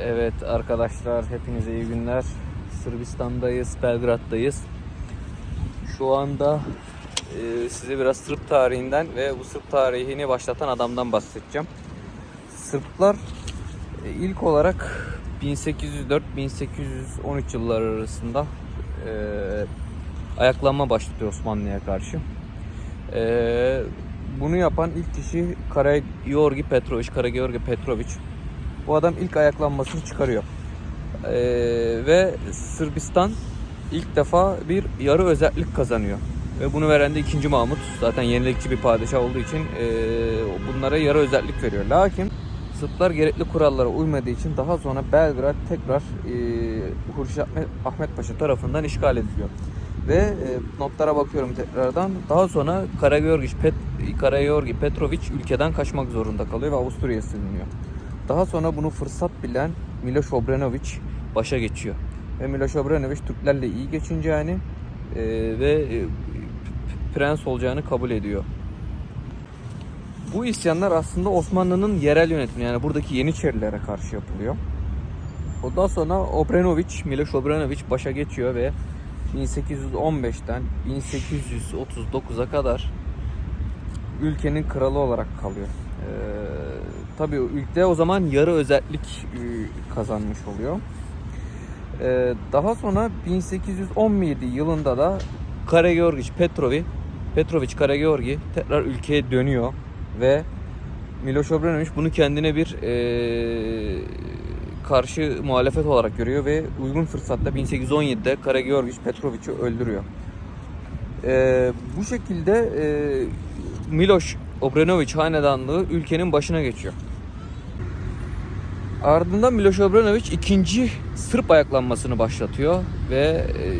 Evet arkadaşlar hepinize iyi günler. Sırbistan'dayız, Belgrad'dayız. Şu anda e, size biraz Sırp tarihinden ve bu Sırp tarihini başlatan adamdan bahsedeceğim. Sırplar e, ilk olarak 1804-1813 yılları arasında e, ayaklanma başlatıyor Osmanlı'ya karşı. E, bunu yapan ilk kişi Karageorgi Petrovic, Karageorgi Petrovic. Bu adam ilk ayaklanmasını çıkarıyor. Ee, ve Sırbistan ilk defa bir yarı özellik kazanıyor. Ve bunu veren de 2. Mahmut. Zaten yenilikçi bir padişah olduğu için ee, bunlara yarı özellik veriyor. Lakin Sırplar gerekli kurallara uymadığı için daha sonra Belgrad tekrar ee, Hurşit Ahmet Paşa tarafından işgal ediliyor. Ve e, notlara bakıyorum tekrardan. Daha sonra Karageorgi, Pet, Karageorgi Petrovic ülkeden kaçmak zorunda kalıyor ve Avusturya'ya sığınıyor. Daha sonra bunu fırsat bilen Miloš Obrenović başa geçiyor. Ve Miloš Obrenović Türklerle iyi geçineceğini e, ve e, prens olacağını kabul ediyor. Bu isyanlar aslında Osmanlı'nın yerel yönetimi yani buradaki Yeniçerilere karşı yapılıyor. Ondan sonra Obrenović, Miloš Obrenović başa geçiyor ve 1815'ten 1839'a kadar ülkenin kralı olarak kalıyor. Ee, tabii ülke o zaman yarı özellik e, kazanmış oluyor. Ee, daha sonra 1817 yılında da Karageorgi Petrovi Petrovic Karageorgi tekrar ülkeye dönüyor ve Miloš Obrenović bunu kendine bir e, karşı muhalefet olarak görüyor ve uygun fırsatta 1817'de Karageorgi Petrovic'i öldürüyor. Ee, bu şekilde e, Miloš Obrenović hanedanlığı ülkenin başına geçiyor. Ardından Miloš Obrenović ikinci Sırp ayaklanmasını başlatıyor ve e,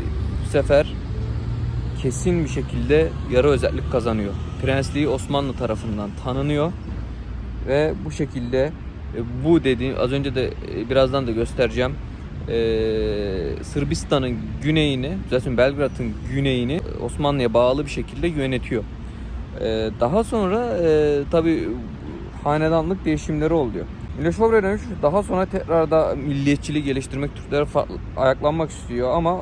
bu sefer kesin bir şekilde yarı özellik kazanıyor. Prensliği Osmanlı tarafından tanınıyor ve bu şekilde e, bu dediğim az önce de e, birazdan da göstereceğim. Sırbistan'ın güneyini, zaten Belgrad'ın güneyini Osmanlı'ya bağlı bir şekilde yönetiyor. E, daha sonra e, tabi hanedanlık değişimleri oluyor. Miloš Obrenović daha sonra tekrar da milliyetçiliği geliştirmek, Türklere ayaklanmak istiyor ama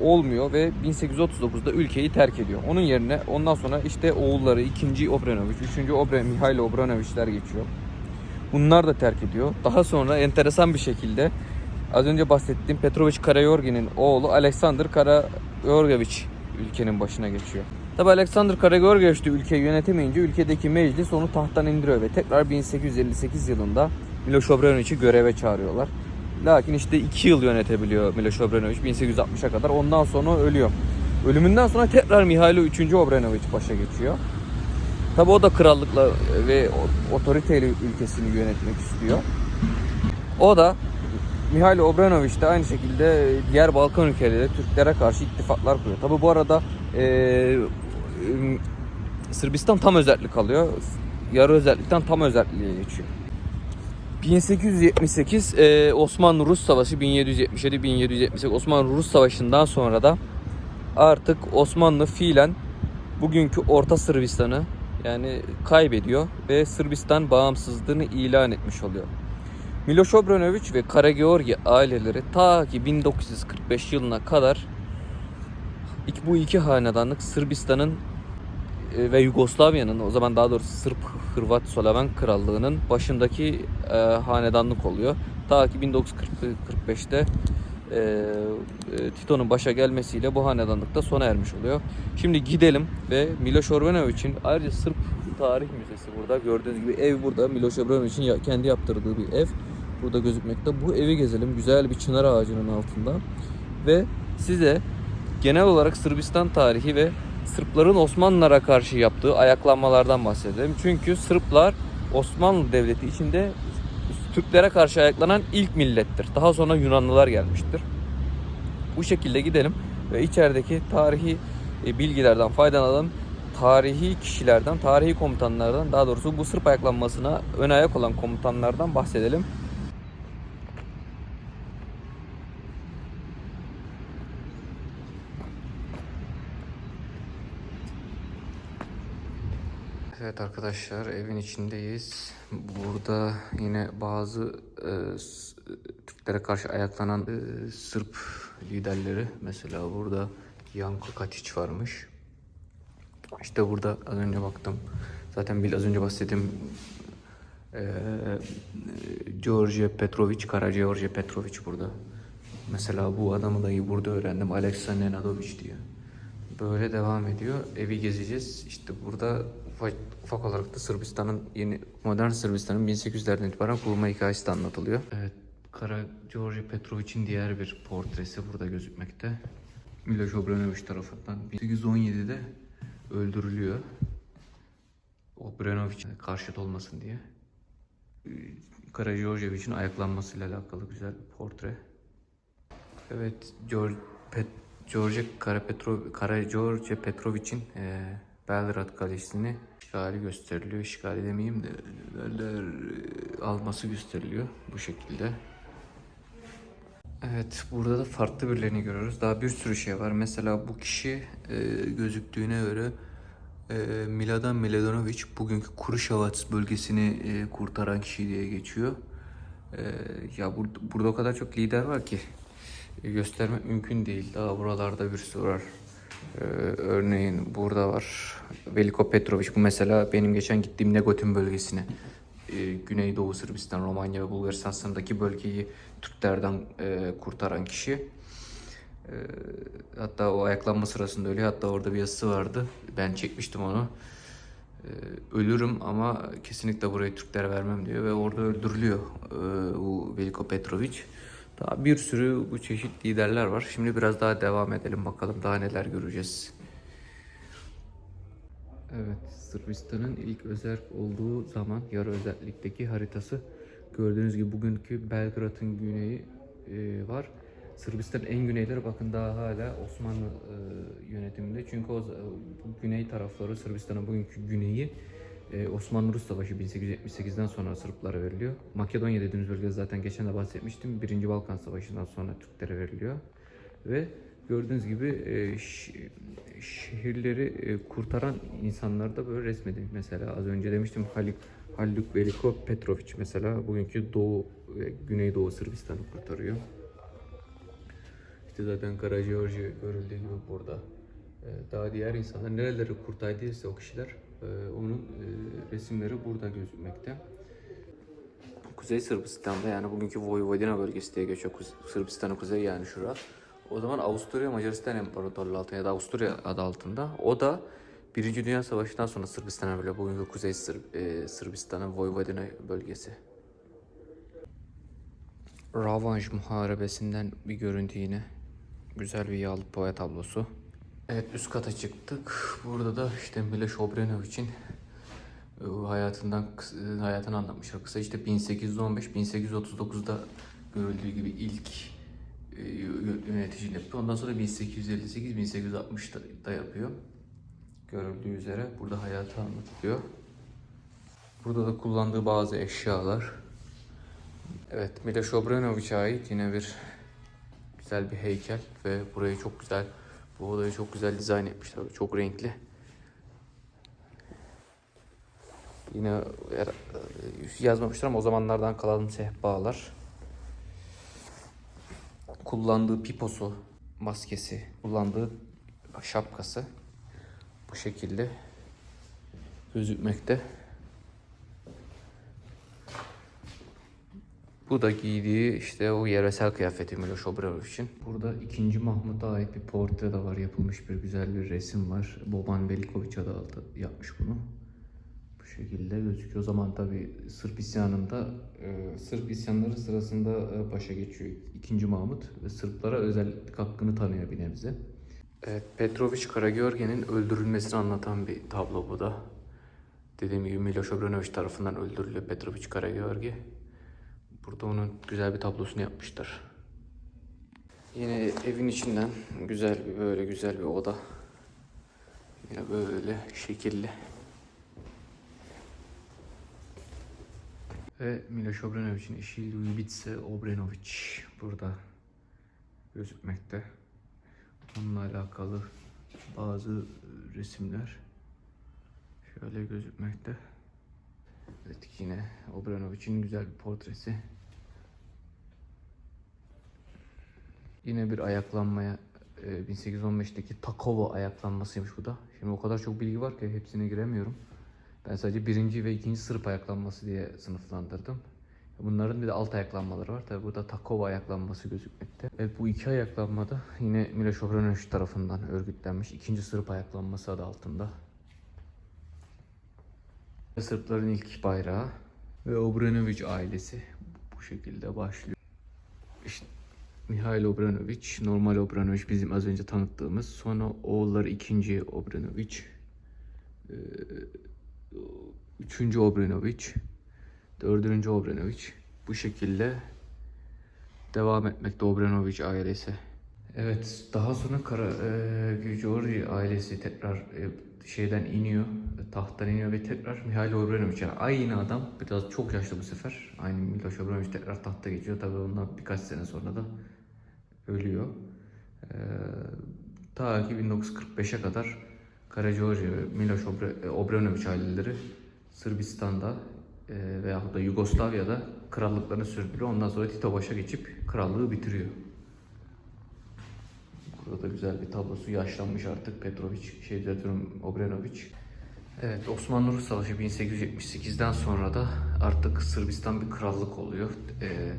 olmuyor ve 1839'da ülkeyi terk ediyor. Onun yerine ondan sonra işte oğulları 2. Obrenović, 3. Obre Mihail Obrenovićler geçiyor. Bunlar da terk ediyor. Daha sonra enteresan bir şekilde az önce bahsettiğim Petrovic Karayorgi'nin oğlu Alexander Karayorgevich ülkenin başına geçiyor. Tabi Alexander Karageorgevich de ülkeyi yönetemeyince ülkedeki meclis onu tahttan indiriyor ve tekrar 1858 yılında Miloš Obrenović'i göreve çağırıyorlar. Lakin işte 2 yıl yönetebiliyor Miloš Obrenović 1860'a kadar. Ondan sonra ölüyor. Ölümünden sonra tekrar Mihailo 3. Obrenović başa geçiyor. Tabi o da krallıkla ve otoriteyle ülkesini yönetmek istiyor. O da Mihail Obrenović de aynı şekilde diğer Balkan ülkeleri Türklere karşı ittifaklar kuruyor. Tabi bu arada e, e, Sırbistan tam özellik alıyor. Yarı özellikten tam özelliğe geçiyor. 1878 e, Osmanlı-Rus Savaşı 1777-1778 Osmanlı-Rus Savaşı'ndan sonra da artık Osmanlı fiilen bugünkü Orta Sırbistan'ı yani kaybediyor ve Sırbistan bağımsızlığını ilan etmiş oluyor. Miloš Obrenović ve Karageorgi aileleri ta ki 1945 yılına kadar bu iki hanedanlık Sırbistan'ın e, ve Yugoslavya'nın o zaman daha doğrusu Sırp Hırvat Sloven Krallığı'nın başındaki e, hanedanlık oluyor. Ta ki 1945'te e, e, Tito'nun başa gelmesiyle bu hanedanlık da sona ermiş oluyor. Şimdi gidelim ve Miloš Obrenović'in ayrıca Sırp Tarih Müzesi burada. Gördüğünüz gibi ev burada. Miloš Obrenović'in ya- kendi yaptırdığı bir ev. Burada gözükmekte. Bu evi gezelim. Güzel bir çınar ağacının altında. Ve size genel olarak Sırbistan tarihi ve Sırpların Osmanlılara karşı yaptığı ayaklanmalardan bahsedelim. Çünkü Sırplar Osmanlı Devleti içinde Türklere karşı ayaklanan ilk millettir. Daha sonra Yunanlılar gelmiştir. Bu şekilde gidelim ve içerideki tarihi e, bilgilerden faydalanalım. Tarihi kişilerden, tarihi komutanlardan, daha doğrusu bu Sırp ayaklanmasına ön ayak olan komutanlardan bahsedelim. Evet arkadaşlar evin içindeyiz. Burada yine bazı e, Türklere karşı ayaklanan e, Sırp liderleri. Mesela burada Yanko Katiç varmış. İşte burada az önce baktım. Zaten bir az önce bahsettiğim e, George Petrovic, Kara George Petrovic burada. Mesela bu adamı dahi burada öğrendim. Aleksa Nenadovic diye. Böyle devam ediyor. Evi gezeceğiz. İşte burada ufak, olarak da Sırbistan'ın yeni modern Sırbistan'ın 1800'lerden itibaren kurulma hikayesi de anlatılıyor. Evet, Kara George Petrovic'in diğer bir portresi burada gözükmekte. Miloš Obrenović tarafından 1817'de öldürülüyor. Obrenović karşıt olmasın diye. Kara Georgievic'in ayaklanmasıyla alakalı güzel bir portre. Evet, George, Pet, George Karapetro, Kara George Petrovic'in e, Belgrad Kalesi'ni işgali gösteriliyor. İşgali demeyeyim de derler, e, alması gösteriliyor bu şekilde. Evet, burada da farklı birilerini görüyoruz. Daha bir sürü şey var. Mesela bu kişi e, gözüktüğüne göre e, Miladan Miladanovic bugünkü Kuruşavac bölgesini e, kurtaran kişi diye geçiyor. E, ya burada, burada o kadar çok lider var ki e, göstermek mümkün değil. Daha buralarda bir sürü var. E, örneğin burada var Veliko Petrovic. Bu mesela benim geçen gittiğim Negotin bölgesine. E, Güneydoğu Sırbistan, Romanya ve Bulgaristan sınırındaki bölgeyi Türklerden e, kurtaran kişi. E, hatta o ayaklanma sırasında ölüyor. Hatta orada bir yazısı vardı. Ben çekmiştim onu. E, ölürüm ama kesinlikle burayı Türklere vermem diyor ve orada öldürülüyor e, bu Veliko Petrovic. Daha bir sürü bu çeşit liderler var. Şimdi biraz daha devam edelim bakalım daha neler göreceğiz. Evet, Sırbistan'ın ilk özerk olduğu zaman yarı özellikteki haritası gördüğünüz gibi bugünkü Belgrad'ın güneyi e, var. Sırbistan'ın en güneyleri bakın daha hala Osmanlı e, yönetiminde. Çünkü o bu güney tarafları Sırbistan'ın bugünkü güneyi e, Osmanlı-Rus Savaşı 1878'den sonra Sırplara veriliyor. Makedonya dediğimiz bölge zaten geçen de bahsetmiştim. Birinci Balkan Savaşı'ndan sonra Türklere veriliyor. Ve gördüğünüz gibi e, şehirleri e, kurtaran insanlar da böyle resmedilmiş. Mesela az önce demiştim Halik Haluk Veliko Petrovic mesela bugünkü Doğu ve Güneydoğu Sırbistan'ı kurtarıyor. İşte zaten Karageorgi görüldüğü gibi burada. Daha diğer insanlar nereleri kurtardıysa o kişiler onun e, resimleri burada gözükmekte. Kuzey Sırbistan'da yani bugünkü Vojvodina bölgesi diye geçiyor. Sırbistan'ın kuzeyi yani şura. O zaman Avusturya Macaristan İmparatorluğu altında ya da Avusturya adı altında. O da Birinci Dünya Savaşı'ndan sonra Sırbistan'a böyle bugünkü Kuzey Sırp, e, Sırbistan'ın Vojvodina bölgesi. Ravanj Muharebesi'nden bir görüntü yine. Güzel bir yağlı boya tablosu. Evet üst kata çıktık. Burada da işte Miloš Obrenovic'in e, hayatından e, hayatını anlatmışlar. Kısa işte 1815-1839'da görüldüğü gibi ilk e, yö- yöneticiliğini yapıyor. Ondan sonra 1858-1860'da da yapıyor. Görüldüğü üzere burada hayatı anlatılıyor. Burada da kullandığı bazı eşyalar. Evet, Miloš Obrenovic'e ait yine bir güzel bir heykel ve burayı çok güzel, bu odayı çok güzel dizayn etmişler. Çok renkli. Yine er- yazmamışlar ama o zamanlardan kalan sehpalar. Kullandığı piposu, maskesi, kullandığı şapkası bu şekilde gözükmekte. Bu da giydiği işte o yöresel kıyafeti Miloš Obrenovic'in. Burada 2. Mahmut'a ait bir portre de var. Yapılmış bir güzel bir resim var. Boban Velikovic adı altı yapmış bunu. Bu şekilde gözüküyor. O zaman tabi Sırp isyanında e, Sırp isyanları sırasında e, başa geçiyor 2. Mahmut ve Sırplara özellik hakkını tanıyor bir nebze. Evet, Petrovic Karageorgi'nin öldürülmesini anlatan bir tablo bu da. Dediğim gibi Miloš Obrenović tarafından öldürülüyor Petrovic Karageorgi. Burada onun güzel bir tablosunu yapmışlar. Yine evin içinden güzel bir böyle güzel bir oda. Yine böyle şekilli. Ve Miloš Obrenovic'in eşi Ljubice Obrenović burada gözükmekte. Onunla alakalı bazı resimler şöyle gözükmekte. Evet yine Obranovic'in güzel bir portresi. Yine bir ayaklanmaya e, 1815'teki Takova ayaklanmasıymış bu da. Şimdi o kadar çok bilgi var ki hepsine giremiyorum. Ben sadece birinci ve ikinci sırp ayaklanması diye sınıflandırdım. Bunların bir de alt ayaklanmaları var. Tabi burada Takova ayaklanması gözükmekte. Evet bu iki ayaklanmada yine Miloš Obrenović tarafından örgütlenmiş. ikinci sırp ayaklanması adı altında. Sırpların ilk bayrağı ve Obrenović ailesi bu şekilde başlıyor. İşte Mihail Obrenović, normal Obrenović bizim az önce tanıttığımız. Sonra oğulları ikinci Obrenović, eee, üçüncü Obrenović, dördüncü Obrenović. Bu şekilde devam etmekte Obrenović ailesi. Evet, daha sonra Kara, eee Georgi ailesi tekrar e, şeyden iniyor, tahttan iniyor ve tekrar Mihail Obrenović yani aynı adam biraz çok yaşlı bu sefer. Aynı Miloš Obrenović tekrar tahta geçiyor. Tabii ondan birkaç sene sonra da ölüyor. Ee, ta ki 1945'e kadar Karacaoğlu ve Miloš Obre- Obrenović aileleri Sırbistan'da e, veyahut da Yugoslavya'da krallıklarını sürdürüyor. Ondan sonra Tito başa geçip krallığı bitiriyor. Burada da güzel bir tablosu. Yaşlanmış artık Petrovic, şey düzeltiyorum Obrenović. Evet Osmanlı Rus Savaşı 1878'den sonra da artık Sırbistan bir krallık oluyor. Ee,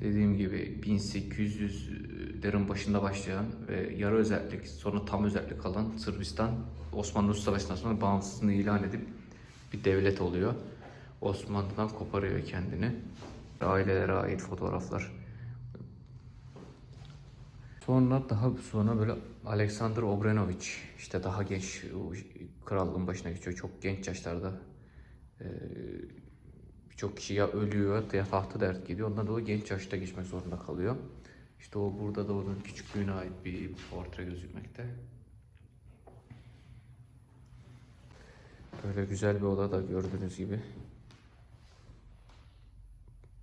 dediğim gibi 1800'lerin başında başlayan ve yarı özellik sonra tam özellik alan Sırbistan Osmanlı Rus Savaşı'ndan sonra bağımsızlığını ilan edip bir devlet oluyor. Osmanlı'dan koparıyor kendini. Ailelere ait fotoğraflar. Sonra daha sonra böyle Alexander Obrenović işte daha genç krallığın başına geçiyor. Çok genç yaşlarda birçok kişi ya ölüyor ya tahtı dert gidiyor. Ondan dolayı genç yaşta geçmek zorunda kalıyor. İşte o burada da onun küçüklüğüne ait bir portre gözükmekte. Böyle güzel bir oda da gördüğünüz gibi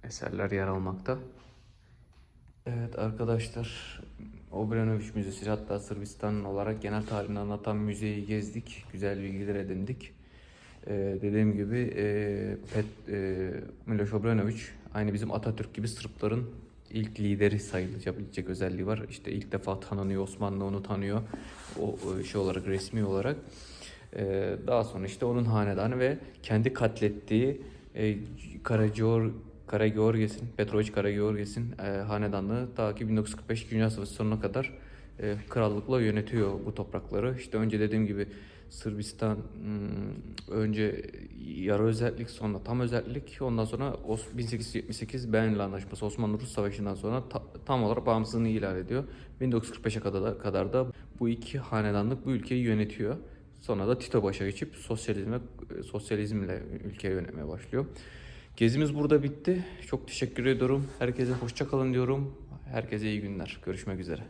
eserler yer almakta. Evet arkadaşlar Obrenović Müzesi hatta Sırbistan olarak genel tarihini anlatan müzeyi gezdik. Güzel bilgiler edindik. Ee, dediğim gibi e, Pet, e, Miloš Obrenović aynı bizim Atatürk gibi Sırpların ilk lideri sayılabilecek özelliği var. İşte ilk defa tanınıyor Osmanlı onu tanıyor o o şey olarak resmi olarak. Ee, daha sonra işte onun hanedanı ve kendi katlettiği e, Karagior Karagiorges'in, Petrovic Karagiorges'in e, hanedanlığı ta ki 1945 Dünya Savaşı sonuna kadar e, krallıkla yönetiyor bu toprakları. İşte önce dediğim gibi Sırbistan hmm, önce yarı özellik sonra tam özellik ondan sonra Os- 1878 Berlin Anlaşması Osmanlı-Rus Savaşı'ndan sonra ta- tam olarak bağımsızlığını ilan ediyor. 1945'e kadar da, kadar da bu iki hanedanlık bu ülkeyi yönetiyor. Sonra da Tito başa geçip sosyalizme sosyalizmle ülkeyi yönetmeye başlıyor. Gezimiz burada bitti. Çok teşekkür ediyorum. Herkese hoşça kalın diyorum. Herkese iyi günler. Görüşmek üzere.